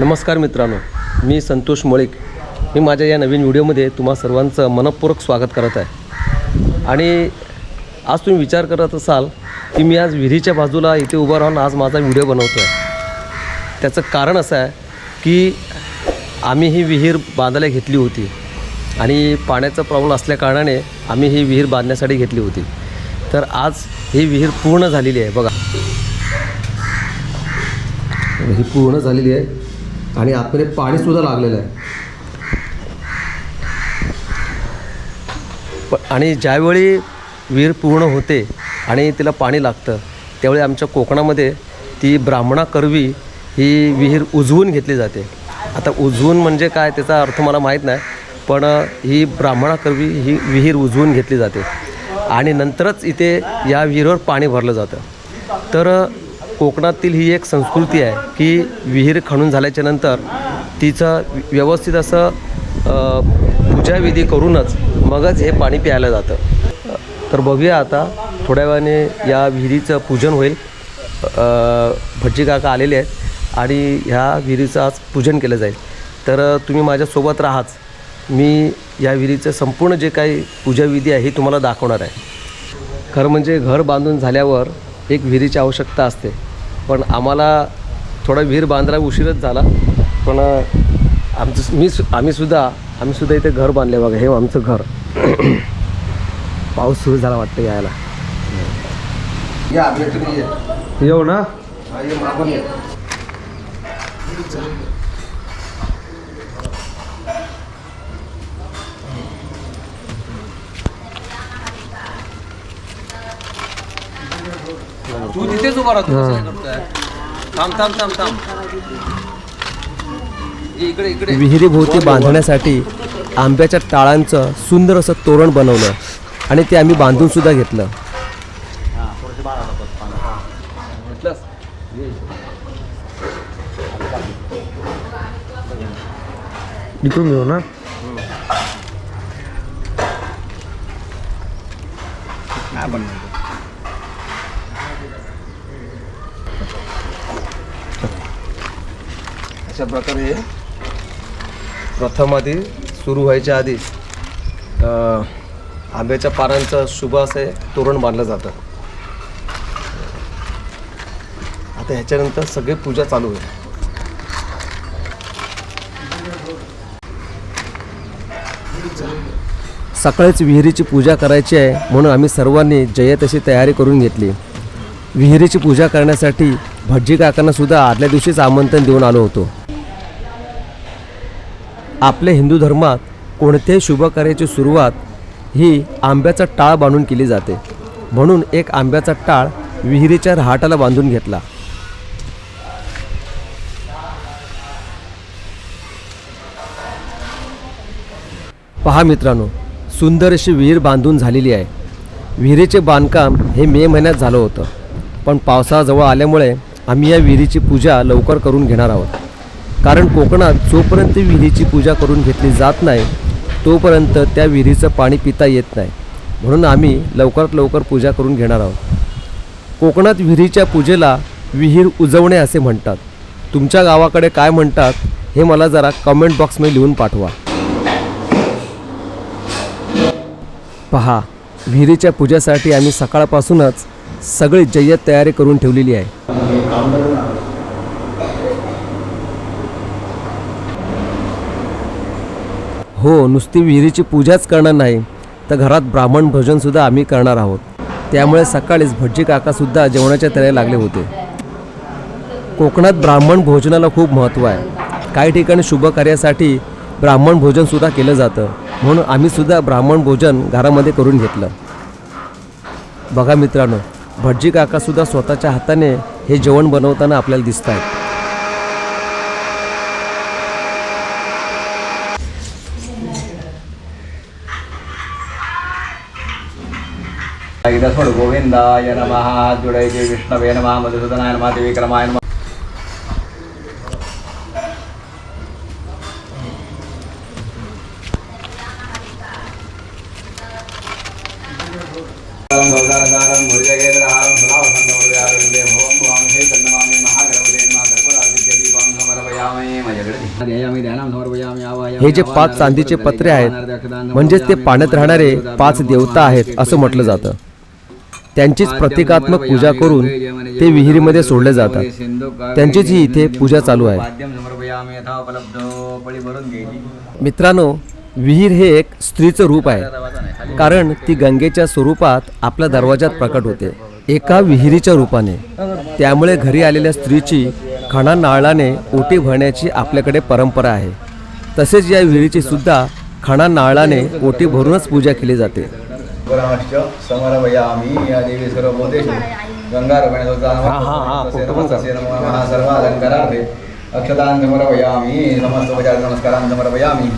नमस्कार मित्रांनो मी संतोष मळिक. मी माझ्या या नवीन व्हिडिओमध्ये तुम्हा सर्वांचं मनपूर्वक स्वागत करत आहे. आणि आज तुम्ही विचार करत असाल की मी आज विहिरीच्या बाजूला इथे उभं राहून आज माझा व्हिडिओ बनवतो आहे त्याचं कारण असं आहे की आम्ही ही विहीर बांधायला घेतली होती. आणि पाण्याचा प्रॉब्लेम असल्याकारणाने आम्ही ही विहीर बांधण्यासाठी घेतली होती. तर आज ही विहीर पूर्ण झालेली आहे. बघा. ही पूर्ण झालेली आहे. आणि आतमध्ये पाणीसुद्धा लागलेलं आहे. प- आणि ज्यावेळी विहीर पूर्ण होते आणि तिला पाणी लागतं त्यावेळी आमच्या कोकणामध्ये ती ब्राह्मणा करवी ही विहीर उजवून घेतली जाते. आता उजवून म्हणजे काय त्याचा अर्थ मला माहीत नाही पण ही ब्राह्मणा करवी ही विहीर उजवून घेतली जाते. आणि नंतरच इथे या विहिरीवर पाणी भरलं जातं. तर कोकणातील ही एक संस्कृती आहे की विहीर खणून झाल्याच्यानंतर तिचं व्यवस्थित असं पूजाविधी करूनच मगच हे पाणी प्यायला जातं. तर बघूया आता थोड्या वेळाने या विहिरीचं पूजन होईल. भटजी काका आलेले आहेत आणि ह्या विहिरीचं आज पूजन केलं जाईल. तर तुम्ही माझ्यासोबत राहाच. मी या विहिरीचं संपूर्ण जे काही पूजाविधी आहे ही तुम्हाला दाखवणार आहे. खरं म्हणजे घर बांधून झाल्यावर एक विहिरीची आवश्यकता असते. पण आम्हाला थोडा विहीर बांधायला उशीरच झाला. पण आमचं मी सु आम्ही सुद्धा आम्ही सुद्धा इथे घर बांधले बघा हे आमचं घर. पाऊस सुरू झाला वाटतं यायला. येऊ ना? उभा राहतो कसं करतोय? थांब थांब थांब. थांब इकडे इकडे. विहिरीभोवती बांधण्यासाठी आंब्याच्या टाळांचं सुंदर असं तोरण बनवलं आणि ते आम्ही बांधून सुद्धा घेतलं. इकडून घेऊ ना? अशा प्रकारे प्रथम आधी सुरू व्हायच्या आधी आंब्याच्या पानांचं शुभ असे तोरण बांधलं जातं. आता ह्याच्यानंतर सगळी पूजा चालू होईल सकाळीच विहिरीची पूजा करायची आहे म्हणून आम्ही सर्वांनी जय तशी तयारी करून घेतली. विहिरीची पूजा करण्यासाठी भटजी काकांना सुद्धा आदल्या दिवशीच आमंत्रण देऊन आलो होतो. आपल्या हिंदू धर्मात कोणत्याही शुभकार्याची सुरुवात ही आंब्याचा टाळ बांधून केली जाते. म्हणून एक आंब्याचा टाळ विहिरीच्या रहाटाला बांधून घेतला. पहा मित्रांनो सुंदर अशी विहीर बांधून झालेली आहे. विहिरीचे बांधकाम हे मे महिन्यात झालं होतं. पण पावसाजवळ आल्यामुळे आम्ही या विहिरीची पूजा लवकर करून घेणार आहोत. कारण कोकणात जोपर्यंत विहिरीची पूजा करून घेतली जात नाही तोपर्यंत त्या विहिरीचं पाणी पिता येत नाही. म्हणून आम्ही लवकरात लवकर पूजा करून घेणार आहोत. कोकणात विहिरीच्या पूजेला विहीर उजवणे असे म्हणतात. तुमच्या गावाकडे काय म्हणतात हे मला जरा कमेंट बॉक्समध्ये लिहून पाठवा. पहा विहिरीच्या पूजेसाठी आम्ही सकाळपासूनच सगळी जय्यत तयारी करून ठेवलेली आहे. हो नुसती विहिरीची पूजाच करणार नाही. तर घरात ब्राह्मण भोजनसुद्धा आम्ही करणार आहोत. त्यामुळे सकाळीच भटजी काकासुद्धा जेवणाच्या तयारी लागले होते. कोकणात ब्राह्मण भोजनाला खूप महत्त्व आहे. काही ठिकाणी शुभ कार्यासाठी ब्राह्मण भोजनसुद्धा केलं जातं. म्हणून आम्हीसुद्धा ब्राह्मण भोजन घरामध्ये करून घेतलं. बघा मित्रांनो भटजी काकासुद्धा स्वतःच्या हाताने हे जेवण बनवताना आपल्याला दिसत आहेत इदस्मड गोविंदाय नमः जुडैते विष्णवे नमः मधुसूदनाय नमः त्रिविक्रमाय नमः हे जे पाच चांदीचे पत्रे आहेत म्हणजेच ते पाण्यात राहणारे पाच देवता आहेत असं म्हटलं जातं. त्यांचीच प्रतिकात्मक पूजा करून ते विहिरीमध्ये सोडले जातात. त्यांचीच ही इथे पूजा चालू आहे. मित्रांनो विहीर हे एक स्त्रीचं रूप आहे. कारण ती गंगेच्या स्वरूपात आपल्या दरवाजात प्रकट होते. एका विहिरीच्या रूपाने. त्यामुळे घरी आलेल्या स्त्रीची खणा नारळाने ओटी भरण्याची आपल्याकडे परंपरा आहे. तसेच या विहिरीची सुद्धा खणा नारळाने ओटी भरूनच पूजा केली जाते. समर्पयामी. या देवी सर्व भूतेषु गंगारूपेण तस्य नमो नमः. सर्वालङ्कारार्थे अक्षतान् समर्पयामी समस्त उपचार नमस्कारान् समर्पयामी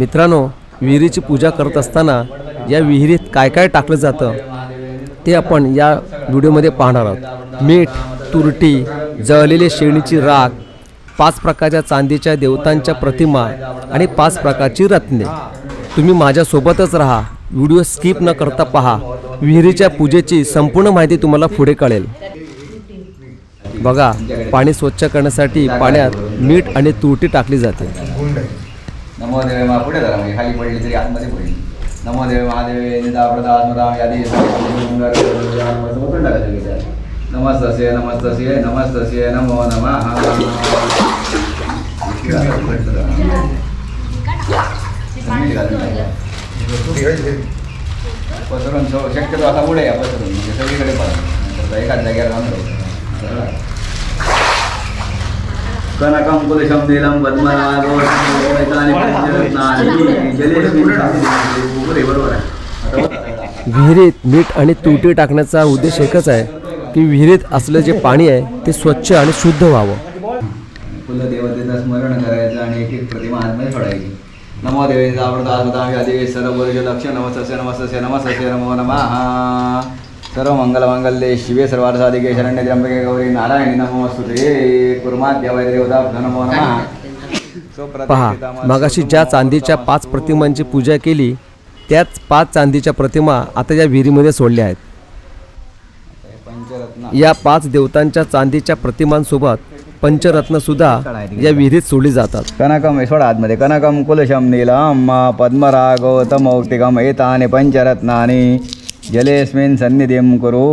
मित्रांनो विहिरीची पूजा करत असताना या विहिरीत काय काय टाकलं जातं ते आपण या व्हिडिओमध्ये पाहणार आहोत. मीठ तुरटी जळलेली शेणीची राख पाच प्रकारच्या चांदीच्या देवतांच्या प्रतिमा आणि पाच प्रकारची रत्ने. तुम्ही माझ्यासोबतच राहा. व्हिडिओ स्किप न करता पहा. विहिरीच्या पूजेची संपूर्ण माहिती तुम्हाला पुढे कळेल. बघा पाणी स्वच्छ करण्यासाठी पाण्यात मीठ आणि तुरटी टाकली जाते. नमो देवे मा पुढे जरा म्हणजे खाली पडली तरी आतमध्ये पडली. नमो देवे महादेवे निदा प्रदा स्मदा यादी नमस्तस्य नमस्तस्य नमस्तस्य नमो नमः. पसरून सो- शक्यतो असा उडे या पसरून म्हणजे सगळीकडे पडा एकाच जागेवर जाऊन राहू. कनकं कुलशं नीलं विहिरीत मीठ आणि तुटी टाकण्याचा उद्देश एकच आहे की विहिरीत असलं जे पाणी आहे ते स्वच्छ आणि शुद्ध व्हावं कुलदेवतेचं स्मरण करायचं आणि एक एक प्रतिमा आतमध्ये सोडायची नमो देवे जावृता देवी सर्व वर्ग लक्ष नमस्तस्य नमस्तस्य नमस्तस्य नमो नमः सर्व मंगल मंगल्ये शिवे सर्वार्थसाधिके शरण्य त्र्यंबके गौरी नारायणी नमोस्तुते कुर्माद्य वैदेवता नमो नमः। पहा मगाशी ज्या चांदीच्या पाच प्रतिमांची पूजा केली त्याच पाच चांदीच्या प्रतिमा आता या विहिरीमध्ये सोडल्या आहेत. या पाच देवतांच्या चांदीच्या प्रतिमांसोबत पंचरत्न सुद्धा या विहिरीत सोडली जातात. कनकम हे सोडा आतमध्ये कनकम कुलशम नीलम पद्मरागौतमौक्तिकम एतानि पंचरत्नाने जलेस्मिन् सन्निधिं कुरु।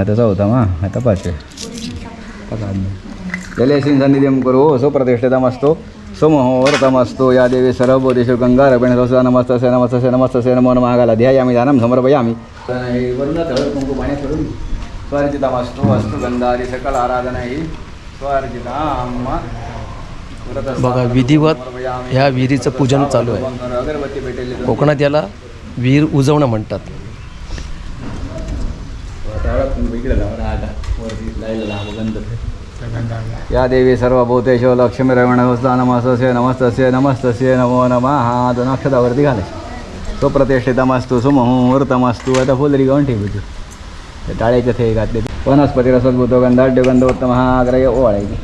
आता चौथा मा आता पाचवे जलेस्मिन् सन्निधिं कुरु सुप्रतिष्ठितमस्तु सुमुहूर्तमस्तु या देवी सर्वभूतेषु गङ्गारपेण स्वस्य नमस्तस्य नमस्तस्य नमस्तस्य नमो नमागाला ध्यायामि ध्यानं समर्पयामि। वरुण तळ कुंकू पाणी स्वार्जितमस्तु अस्तु गंधारी सकल आराधना ही स्वार्जिताम बघा विधिवत ह्या विहिरीचं पूजन चालू आहे. कोकणात याला विहीर उजवणं म्हणतात. या देवी सर्वभूतेषु लक्ष्मी रमण नमस्तस्य नमस्तस्य नमस्तस्य नमो नमः। हा दोन अक्षतावरती घाले सुप्रतिष्ठितमस्तु सुमुहूर्तमस्तु आता फुलरी गाऊन ठेवायची थे घातले वनस्पती रसोद्भूतो गंधाढ्य गंधोत्तम हा आग्रय ओवाळायची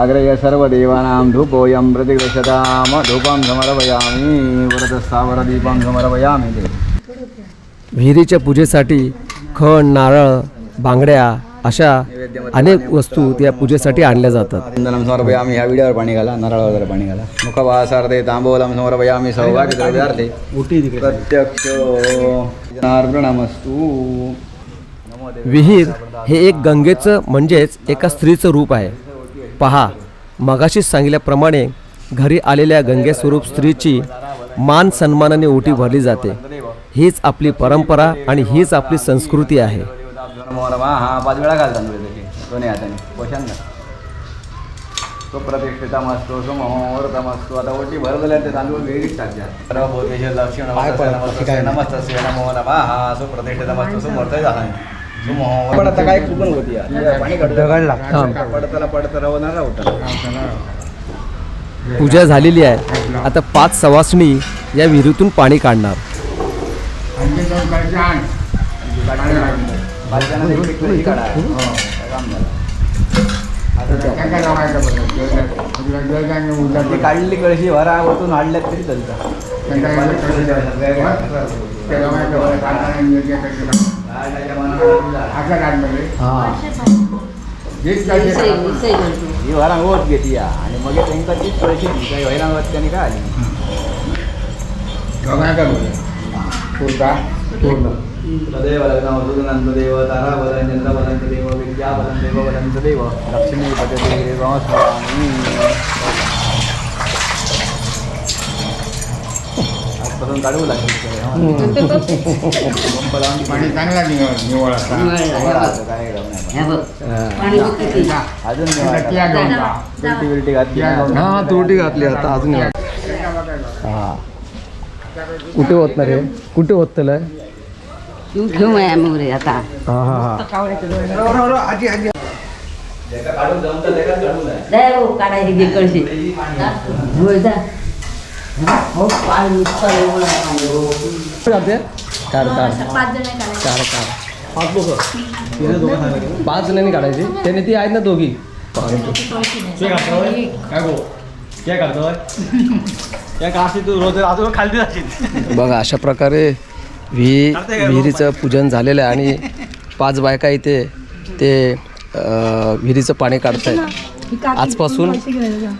आग्रय सर्व देवानां धूपोऽयं प्रतिगृह्यताम धूपं समर्पयामि व्रतस्थावर दीपं समर्पयामि. ते विहिरीच्या पूजेसाठी खण नारळ बांगड्या अशा अनेक वस्तू त्या पूजेसाठी आणल्या जातात. वंदनं समर्पयामि ह्या विड्यावर पाणी घाला नारळावर पाणी घाला. मुखवासार्थे तांबूलं समर्पयामि सौभाग्यद्रव्यार्थे प्रत्यक्ष अर्पणमस्तु नमो देवे विहीर हे एक गंगेचं म्हणजेच एका स्त्रीचं रूप आहे. पहा मगाशीच सांगितल्याप्रमाणे घरी आलेल्या गंगेस्वरूप स्त्रीची मान सन्मानाने ओटी भरली जाते. हीच आपली परंपरा आणि हीच आपली संस्कृती आहे. हा पाच वेळा तो आता ओटी भरलेल्या ते तांदूळ नमस्तस्य नमो सुप्रतिष्ठितमस्तु सुमूर्त झाला सुमोह पडता काय चुकून होती यार. पाणी थांब. पडताना पडता राहणार राहतं पूजा झालेली आहे आता पाच सवासणी या विहिरीतून पाणी काढणार बालकांना काढा. झालं. ती काढलेली कळशी भरा वरतून हाडल्यात तरी चालतं ही. व्हायला वत घेते आणि मग त्यांका तीच पैसे काही व्हायला वत त्यांनी काय आली तदेव लग्न मधुनंद देव तारा बदन चंद्र बदंत देव विद्या बदन देव बदंत देव लक्ष्मी पदते देवास्वामी काढू लागेल पाणी चांगला हे. त्या घेऊन जा. बिलटी घातली हा तुरटी घातली आता. अजून हा. कुठे होत ना रे कुठे होत रे तू घेऊ माया मोरे आता. हा हा हा. काढून का काढून आहे दे हो काढायची घे कळशी होय जा. हो पाणी नुसतं चार आहे पाच लोक पाच जणांनी काढायची त्याने ती आहेत ना दोघी बघा अशा प्रकारे विही विहिरीचं पूजन झालेलं आहे आणि पाच बायका इथे ते विहिरीचं पाणी काढत आहेत आजपासून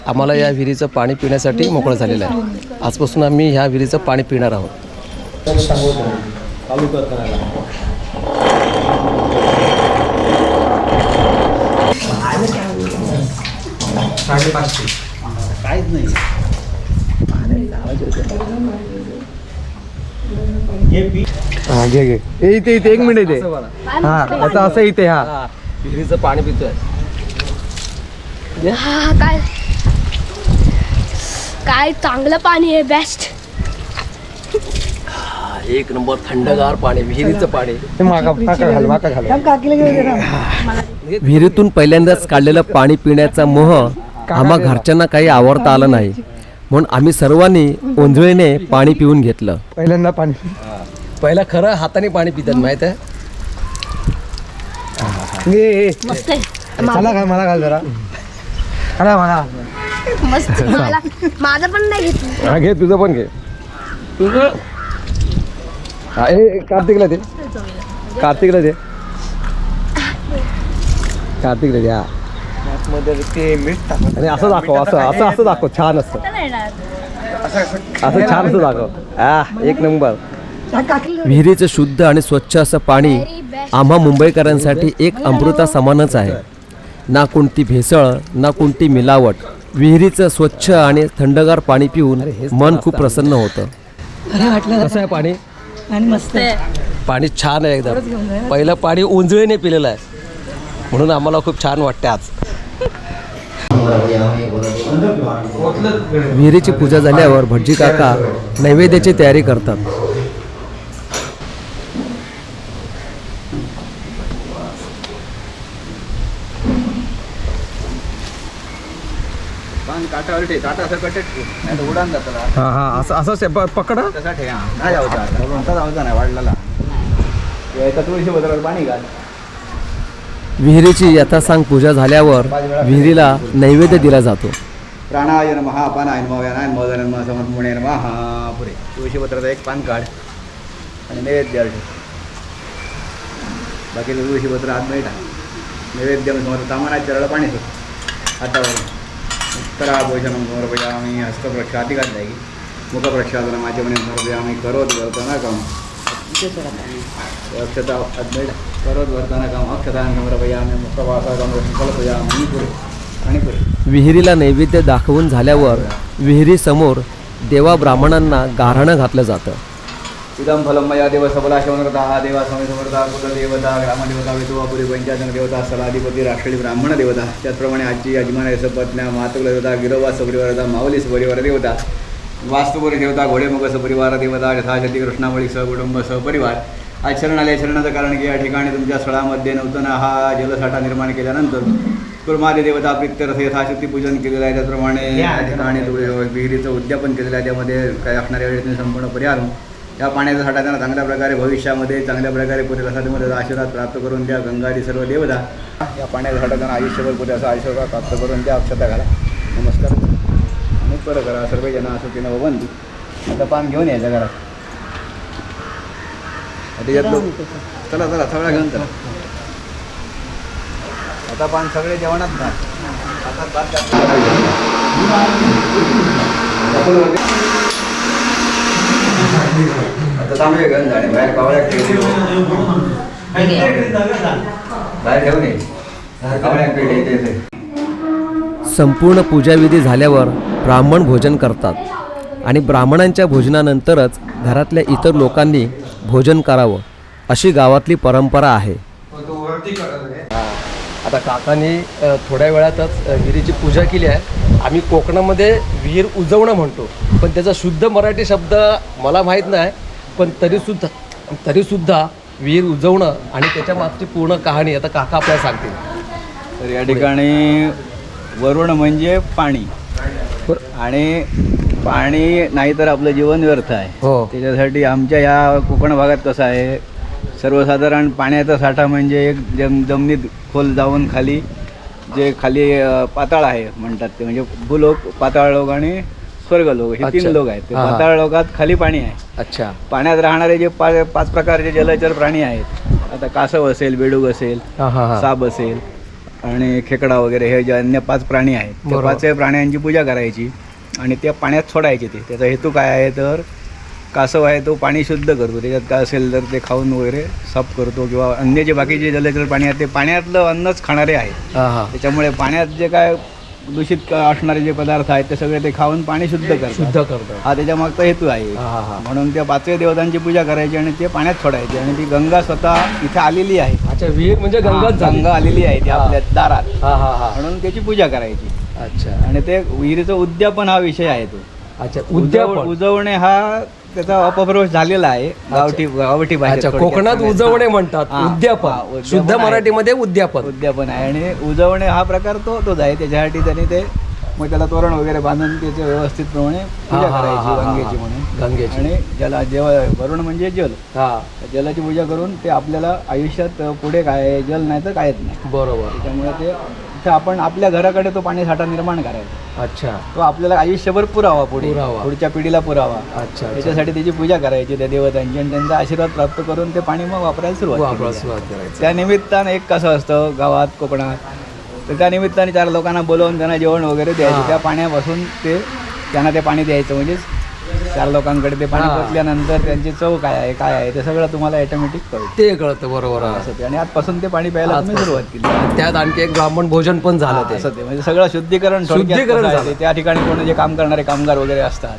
आम्हाला या विहिरीचं पाणी पिण्यासाठी मोकळं झालेलं आहे. आजपासून आम्ही ह्या विहिरीचं पाणी पिणार आहोत. हा घे घे. इथे इथे एक मिनिट इथे. हा आता असं इथे हा विहिरीचं पाणी पितोय. हा काय? काय चांगलं पाणी आहे बेस्ट एक नंबर थंडगार पाणी विहिरीचं पाणी. हे विहिरीतून पहिल्यांदाच काढलेलं पाणी पिण्याचा मोह आम्हा घरच्यांना काही आवडता आलं नाही. म्हणून आम्ही सर्वांनी ओंजळीने पाणी पिऊन घेतलं. पहिल्यांदा पाणी पहिला खरं हाताने पाणी पितात माहीत आहे? मस्त मला घाल जरा. मला मला मस्त. मला माझं पण नाही घेतलं हा घे तुझं पण घे. तुझं? हा कार्तिकला दे. कार्तिकला दे. कार्तिकला दे हा. मध्ये ते मीठ टाक आणि असं दाखव असं असं असं दाखव छान असतं. असं छान असं दाखव. हा एक नंबर. विहिरीचं शुद्ध आणि स्वच्छ असं पाणी आम्हा मुंबईकरांसाठी एक अमृता समानच आहे. ना कोणती भेसळ ना कोणती मिलावट. विहिरीचं स्वच्छ आणि थंडगार पाणी पिऊन मन खूप प्रसन्न होतं. कसं आहे पाणी? पाणी छान आहे एकदम. पहिलं पाणी उंजळीने पिलेलं आहे. म्हणून आम्हाला खूप छान वाटते आज. विहिरीची पूजा झाल्यावर भटजी काका नैवेद्याची तयारी करतात. असं नाही तर उडान जातं हा हा असं असं से- प- पकडा. तसा हा. नाही जाऊचा आता. कोणता जाऊचा नाही. वाढलेला एका तुळशी बदलावर पाणी घाल. विहिरीची यथासांग पूजा झाल्यावर विहिरीला नैवेद्य दिला जातो. प्राणाय नमः अपानाय नमः व्यानाय नमः धनाय नमः समर्पणे नमः. हा पुरे तुळशी पत्राचं एक पान काढ. आणि नैवेद्य ठेव बाकीचं तुळशी पत्र आत बैठा नैवेद्य समोर तामाना चरळ पाणी सोड. हातावर. उत्तरा भोजनं समर्पयामी। हस्तप्रक्षाती घातलं की मुखप्रक्षालन माझ्या म्हणे समर्पयामी। करोत वर्तना काम अक्षता अद्वैत। करोत वर्तना काम अक्षता समर्पयामी। मुखवासा संकल्पयामी। पुरे आणि विहिरीला नैवेद्य दाखवून झाल्यावर विहिरीसमोर देवा ब्राह्मणांना गाऱ्हाणं घातलं जातं. इदं फलं मया देव सबला शवनरता देवा स्वामी समर्था कुलदेवता ग्रामदेवता विधुवापुरी पंचायतन देवता स्थलाधिपती राष्ट्रीय ब्राह्मण देवता त्याचप्रमाणे आजी यजमान सपत्न्या मातुल देवता गिरोबा सपरिवारता माऊली सपरिवार देवता वास्तुपुरी देवता घोडेमुख सपरिवार देवता यथाशती कृष्णावळी सहकुटुंब सहपरिवार. आज शरण आले शरणाचं कारण की या ठिकाणी तुमच्या स्थळामध्ये नूतन हा जलसाठा निर्माण केल्यानंतर कुर्मादी देवता प्रित्यर्थ यथाशक्ती पूजन केलेलं आहे. त्याचप्रमाणे या ठिकाणी विहिरीचं उद्यापन केलेलं आहे. त्यामध्ये काही असणाऱ्या वेळेत संपूर्ण परिहार या पाण्याचा साठा त्यांना चांगल्या प्रकारे भविष्यामध्ये चांगल्या प्रकारे पुरेल असा तुम्ही त्याचा आशीर्वाद प्राप्त करून द्या. गंगादी सर्व देवता या पाण्याचा साठा त्यांना आयुष्यभर पुरे असा आशीर्वाद प्राप्त करून द्या. अक्षता घाला. नमस्कार. आणि परत करा. सर्व जण असं की नवबंधू. आता पान घेऊन यायचं घरात. आता यातलं चला चला. सगळा घेऊन चला. आता पान सगळे जेवणात भात घाल. आता थांबूया गंज आणि बाहेर कावळ्या खेळतो बाहेर ठेवून ये. कावळ्या पेट येते इथे. संपूर्ण पूजाविधी झाल्यावर ब्राह्मण भोजन करतात. आणि ब्राह्मणांच्या भोजनानंतरच घरातल्या इतर लोकांनी भोजन करावं अशी गावातली परंपरा आहे. आता काकांनी थोड्या वेळातच विहिरीची पूजा केली आहे. आम्ही कोकणामध्ये विहीर उजवणं म्हणतो. पण त्याचा शुद्ध मराठी शब्द मला माहीत नाही. पण तरीसुद्धा तरीसुद्धा विहीर उजवणं आणि त्याच्या मागची पूर्ण कहाणी आता काका आपल्याला सांगतील. तर या ठिकाणी वरुण म्हणजे पाणी. आणि पाणी नाही तर आपलं जीवन व्यर्थ आहे. हो. त्याच्यासाठी आमच्या या कोकण भागात कसं आहे सर्वसाधारण पाण्याचा साठा म्हणजे एक जम जमिनीत खोल जाऊन खाली जे खाली पाताळ आहे म्हणतात ते म्हणजे भूलोक पाताळ लोक आणि स्वर्गलोक हे तीन अच्छा. लोक आहेत. ते हा, हा. पाताळ लोकात खाली पाणी आहे. अच्छा. पाण्यात राहणारे जे पा पाच प्रकारचे जलचर प्राणी आहेत. आता कासव असेल बेडूक असेल हां हां हां. साप असेल आणि खेकडा वगैरे हे जे अन्य पाच प्राणी आहेत त्या बरोबर. पाचही प्राण्यांची पूजा करायची आणि त्या पाण्यात सोडायचे ते. त्याचा हेतू काय आहे तर कासव आहे तो पाणी शुद्ध करतो. त्याच्यात काय असेल तर ते खाऊन वगैरे साफ करतो किंवा अन्य जे बाकीचे जलचर प्राणी आहेत ते पाण्यातलं अन्नच खाणारे आहेत. हां हां. त्याच्यामुळे पाण्यात जे काय दूषित क- असणारे जे पदार्थ आहेत ते सगळे ते खाऊन पाणी शुद्ध करतात शुद्ध करतात. हा त्याच्या मागचा हेतू आहे. हां हां हां. म्हणून त्या पाचव्या देवतांची पूजा करायची आणि ते पाण्यात सोडायचे आणि ती गंगा स्वतः इथे आलेली आहे. अच्छा विहीर म्हणजे गंगाच झाली. गंगा आलेली आहे ती हा. आपल्या दारात. हा हा हा. म्हणून त्याची पूजा करायची. अच्छा. आणि ते विहिरीचं उद्यापन हा विषय आहे तो. अच्छा उद्यापन. उजवणे हा त्याचा अपभ्रंश झालेला आहे गावठी गावठी अच्छा थोडक्यात कोकणात. उजवणे म्हणतात हा. हा, उद्यापन उद्यापन शुद्ध आहे. मराठीमध्ये उद्यापन उद्यापन आहे आणि उजवणे हा प्रकार तो तोच आहे त्याच्यासाठी त्यांनी ते मग त्याला तोरण वगैरे बांधून त्याचे व्यवस्थितप्रमाणे पूजा हा, हा, करायची हा, हा, गंगेची. म्हणून गंगेची. आणि ज्याला जेव्हा वरुण म्हणजे जल हा जलाची पूजा करून ते आपल्याला आयुष्यात पुढे काय आहे, जल नाही तर कायच नाही बरोबर त्याच्यामुळे ते इथे आपण आपल्या घराकडे तो पाणी साठा निर्माण करायचा. अच्छा. तो आपल्याला आयुष्यभर पुरावा पुढे पुरावा. पुढच्या पिढीला पुरावा. अच्छा अच्छा. त्याच्यासाठी त्याची पूजा करायची त्या देवतांची. आणि त्यांचा आशीर्वाद प्राप्त करून ते पाणी मग वापरायला सुरुवात केली. सुरुवात करायची. त्या निमित्तानं एक कसं असतं गावात कोकणात तर त्या निमित्ताने चार लोकांना बोलवून त्यांना जेवण वगैरे. द्यायचं. त्या पाण्यापासून ते त्यांना ते पाणी द्यायचं. म्हणजे चार लोकांकडे ते पाणी. पोचल्यानंतर त्यांची चव काय आहे काय आहे ते सगळं तुम्हाला ऑटोमॅटिक कळतं ते कळतं बरोबर आहे. असं ते आणि आजपासून ते पाणी प्यायला तुम्ही सुरुवात केली त्यात आणखी एक ब्राह्मण भोजन पण झालं ते असं ते म्हणजे सगळं शुद्धीकरण थोडक्यात शुद्धीकरण कसं आहे झालं. त्या ठिकाणी कोण जे काम करणारे कामगार वगैरे असतात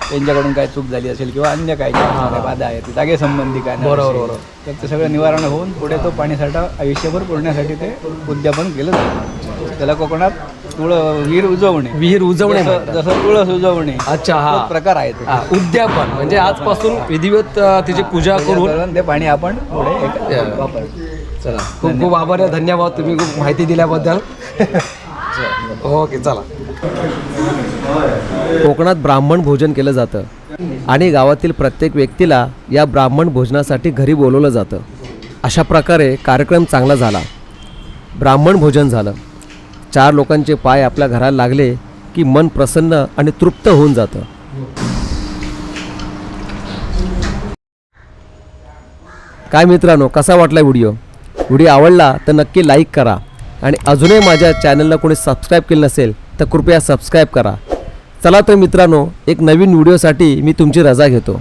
त्यांच्याकडून काय चूक झाली असेल किंवा अन्य काय बाधा आहेत जागे संबंधी काय बरोबर, असेल, बरोबर. तर ते सगळं निवारण होऊन पुढे तो पाणीसाठा आयुष्यभर पुरण्यासाठी ते उद्यापन केलं जातं त्याला कोकणात तुळ विहीर उजवणे. विहीर उजवणे जसं म्हणतात. जसं तुळस उजवणे. अच्छा हा. तो प्रकार आहे तो. हा, उद्यापन. म्हणजे आजपासून विधिवत अ, तिची पूजा पूजा करून करून ते पाणी आपण पुढे एक- या. वापरतो चला. खूप खूप आभार आहे धन्यवाद तुम्ही खूप माहिती दिल्याबद्दल. ओके चला. कोकणात ब्राह्मण भोजन केलं जातं. आणि गावातील प्रत्येक व्यक्तीला या ब्राह्मण भोजनासाठी घरी बोलवलं जातं. अशा प्रकारे कार्यक्रम चांगला झाला. ब्राह्मण भोजन झालं. चार लोकांचे पाय आपल्या घराला लागले की मन प्रसन्न आणि तृप्त होऊन जातं. काय मित्रांनो कसा वाटला व्हिडिओ? व्हिडिओ आवडला तर नक्की लाईक करा आणि अजूनही माझ्या चॅनलला कोणी सबस्क्राईब केलं नसेल तर कृपया सबस्क्राईब करा. चला तर मित्रांनो एक नवीन व्हिडिओसाठी मी तुमची रजा घेतो.